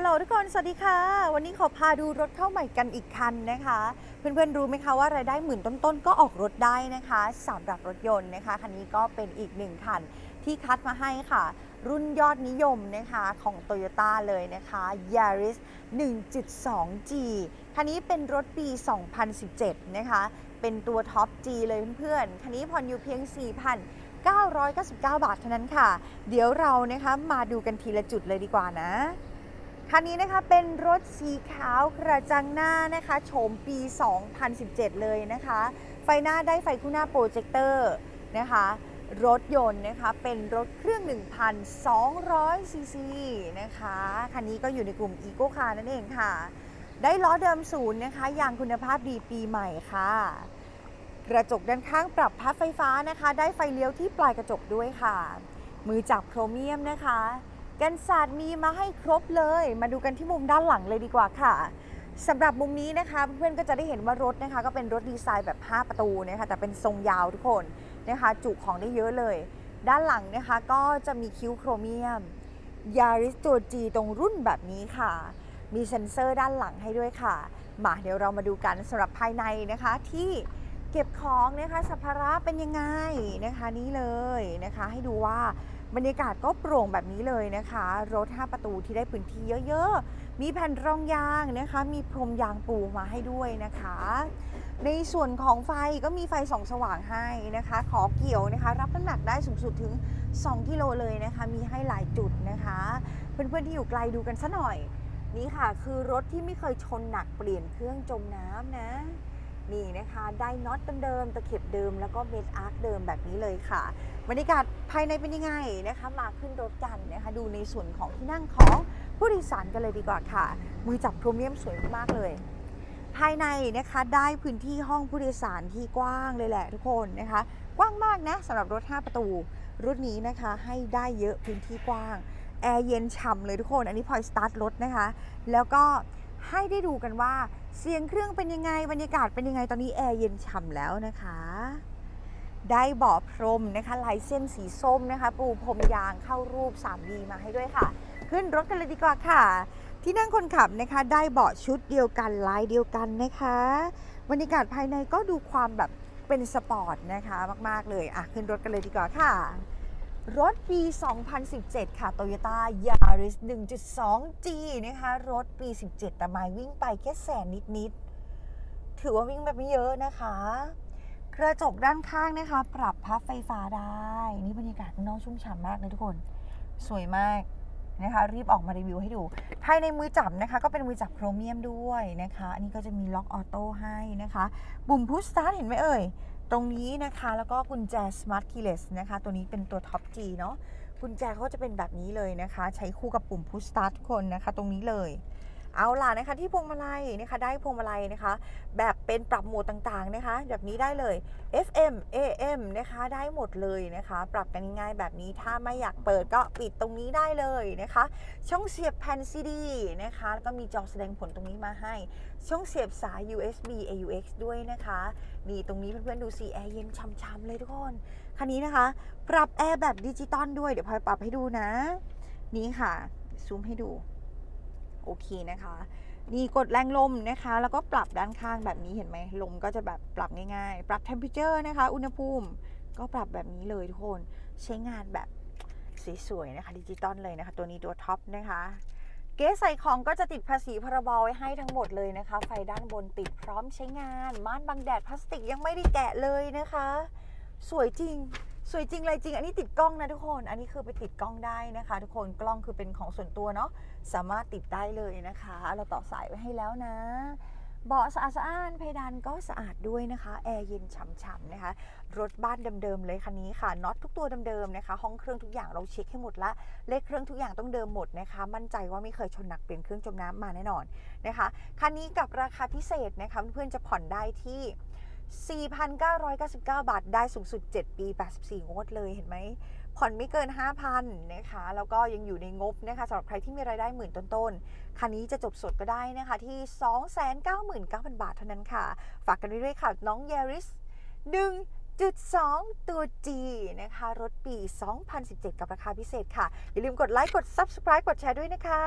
ฮัลโหลทุกคน สวัสดีค่ะ วันนี้ขอพาดูรถเข้าใหม่กันอีกคันนะคะ เพื่อนๆรู้ไหมคะว่ารายได้หมื่นต้นๆ ก็ออกรถได้นะคะสำหรับรถยนต์นะคะ คันนี้ก็เป็นอีกหนึ่งคันที่คัดมาให้ค่ะ รุ่นยอดนิยมนะคะของ Toyota เลยนะคะ Yaris 1.2G คันนี้เป็นรถปี 2017 นะคะ เป็นตัวท็อป G เลยเพื่อนๆ คันนี้ผ่อนอยู่เพียง4,999 บาทเท่านั้นค่ะ เดี๋ยวเรานะคะมาดูกันทีละจุดเลยดีกว่านะ คันนี้นะคะเป็นรถสีขาวกระจังหน้านะคะโฉมปี 2017 เลยนะคะ ไฟหน้าได้ไฟคู่หน้าโปรเจคเตอร์นะคะรถยนต์นะคะเป็นรถเครื่อง 1,200 ซีซีนะคะ คันนี้ก็อยู่ในกลุ่ม Eco Car นั่นเองค่ะ ได้ล้อเดิมศูนย์นะคะยางคุณภาพดีปีใหม่ค่ะ กระจกด้านข้างปรับพับไฟฟ้านะคะ ได้ไฟเลี้ยวที่ปลายกระจกด้วยค่ะ มือจับโครเมียมนะคะ กันศาสตร์มีมาให้ครบเลย มาดูกันที่มุมด้านหลังเลยดีกว่าค่ะสำหรับมุมนี้นะคะเพื่อนๆก็จะได้เห็นว่ารถนะคะ ก็เป็นรถดีไซน์แบบ 5 ประตูนะคะแต่เป็นทรงยาวทุกคนนะคะ จุของได้เยอะเลย ด้านหลังนะคะก็จะมีคิ้วโครเมียมยาริสตัว G ตรงรุ่นแบบนี้ค่ะ มีเซ็นเซอร์ด้านหลังให้ด้วยค่ะมาเดี๋ยวเรามาดูกันสำหรับภายในนะคะที่เก็บของนะคะสัมภาระเป็นยังไงนะคะ นี่เลยนะคะ ให้ดูว่า บรรยากาศก็โปร่งแบบนี้เลยนะคะ รถ 5 ประตูที่ได้พื้นที่เยอะๆ มีแผ่นรองยางนะคะ มีพรมยางปูมาให้ด้วยนะคะ ในส่วนของไฟก็มีไฟส่องสว่างให้นะคะ ขอเกี่ยวนะคะ รับน้ำหนักได้สูงสุดถึง 2 กิโลเลยนะคะ มีให้หลายจุดนะคะ เพื่อนๆที่อยู่ไกลดูกันซะหน่อย นี่ค่ะ คือรถที่ไม่เคยชนหนักเปลี่ยนเครื่องจมน้ำนะ นี่นะคะได้น็อตเป็นเดิมตะเข็บเดิมแล้วก็เมดอาร์คเดิมแบบนี้เลยค่ะบรรยากาศภายในเป็นยังไงนะคะ มาขึ้นรถกันนะคะ ดูในส่วนของที่นั่งของผู้โดยสารกันเลยดีกว่าค่ะ มือจับโครเมียมสวยมากเลย ภายในนะคะได้พื้นที่ห้องผู้โดยสารที่กว้างเลยแหละทุกคนนะคะ กว้างมากนะสำหรับรถ 5 ประตู รุ่นนี้นะคะให้ได้เยอะพื้นที่กว้างแอร์เย็นฉ่ำเลยทุกคน อันนี้พอยสตาร์ทรถนะคะ แล้วก็ ให้ได้ดูกันว่าเสียงเครื่องเป็นยังไงบรรยากาศเป็นยังไงตอนนี้แอร์เย็นฉ่ำแล้วนะคะ ได้เบาะพรมนะคะลายเส้นสีส้มนะคะ ปูพรมยางเข้ารูป 3D มาให้ด้วยค่ะ ขึ้นรถกันเลยดีกว่าค่ะ ที่นั่งคนขับนะคะได้เบาะชุดเดียวกันลายเดียวกันนะคะบรรยากาศภายในก็ดูความแบบเป็นสปอร์ตนะคะมาก ๆ เลยอะขึ้นรถกันเลยดีกว่าค่ะ รถปี 2017 ค่ะ Toyota Yaris 1.2G นะคะ รถปี 17 แต่ไมล์วิ่งไปแค่แสนนิด ๆ ถือว่าวิ่งแบบไม่เยอะนะคะ กระจกด้านข้างนะคะ ปรับพับไฟฟ้าได้ นี่บรรยากาศข้างนอกชุ่มฉ่ำมากเลยทุกคน สวยมากนะคะ รีบออกมารีวิวให้ดู ภายในมือจับนะคะ ก็เป็นมือจับโครเมียมด้วยนะคะ อันนี้ก็จะมีล็อกออโต้ให้นะคะ ปุ่มพุชสตาร์ทเห็นไหมเอ่ย ตรงนี้นะคะแล้วก็กุญแจ Smart Keyless นะคะ ตัวนี้เป็นตัว Top G เนาะกุญแจเขาจะเป็นแบบนี้เลยนะคะ ใช้คู่กับปุ่ม Push Start ทุกคนนะคะ ตรงนี้เลย เอาล่ะนะคะที่พวงมาลัยนะคะได้พวงมาลัยนะคะ แบบเป็นปรับโหมดต่างๆนะคะ แบบนี้ได้เลย FM AM นะคะได้หมดเลยนะคะ ปรับกันง่ายๆแบบนี้ถ้าไม่อยากเปิดก็ปิดตรงนี้ได้เลยนะคะ ช่องเสียบแผ่นซีดีนะคะแล้วก็มีจอแสดงผลตรงนี้มาให้ ช่องเสียบสาย USB AUX ด้วยนะคะนี่ตรงนี้เพื่อนๆดูสิแอร์เย็นช่ำๆเลยทุกคนคันนี้นะคะ ปรับแอร์แบบดิจิตอลด้วยเดี๋ยวพลอยปรับให้ดูนะ นี่ค่ะซูมให้ดู โอเคนะคะ นี่กดแรงลมนะคะ แล้วก็ปรับด้านข้างแบบนี้เห็นไหมลมก็จะแบบปรับง่ายๆ ปรับ temperature นะคะ อุณหภูมิก็ปรับแบบนี้เลยทุกคนใช้งานแบบสวยๆนะคะดิจิตอลเลยนะคะ ตัวนี้ตัวท็อปนะคะเก๊ใส่ของก็จะติดภาษีพรบไว้ให้ทั้งหมดเลยนะคะ ไฟด้านบนติดพร้อมใช้งาน ม่านบังแดดพลาสติกยังไม่ได้แกะเลยนะคะ สวยจริง สวยจริงเลยจริง อันนี้ติดกล้องนะทุกคน อันนี้คือไปติดกล้องได้นะคะ ทุกคน กล้องคือเป็นของส่วนตัวเนาะ สามารถติดได้เลยนะคะ เราต่อสายไว้ให้แล้วนะ เบาะสะอาดสะอ้าน เพดานก็สะอาดด้วยนะคะ แอร์เย็นฉ่ำๆนะคะ รถบ้านเดิมๆเลยคันนี้ค่ะ น็อตทุกตัวเดิมๆนะคะ ห้องเครื่องทุกอย่างเราเช็คให้หมดละ เลขเครื่องทุกอย่างต้องเดิมหมดนะคะ มั่นใจว่าไม่เคยชนหนักเปลี่ยนเครื่องจมน้ำมาแน่นอนนะคะ คันนี้กับราคาพิเศษนะคะเพื่อนๆจะผ่อนได้ที่ 4,999 บาท ได้สูงสุด 7 ปี 84 งวดเลยเห็นไหม ผ่อนไม่เกิน 5,000 นะคะ แล้วก็ยังอยู่ในงบนะคะสำหรับใครที่มีรายได้หมื่นต้นๆ คันนี้จะจบสดก็ได้นะคะ ที่ 299,000 บาทเท่านั้นค่ะ ฝากกันไว้ด้วยค่ะ น้อง Yaris 1.2ตัว G นะคะ รถปี 2017 กับราคาพิเศษค่ะ อย่าลืมกดไลค์ กด Subscribe กดแชร์ด้วยนะคะ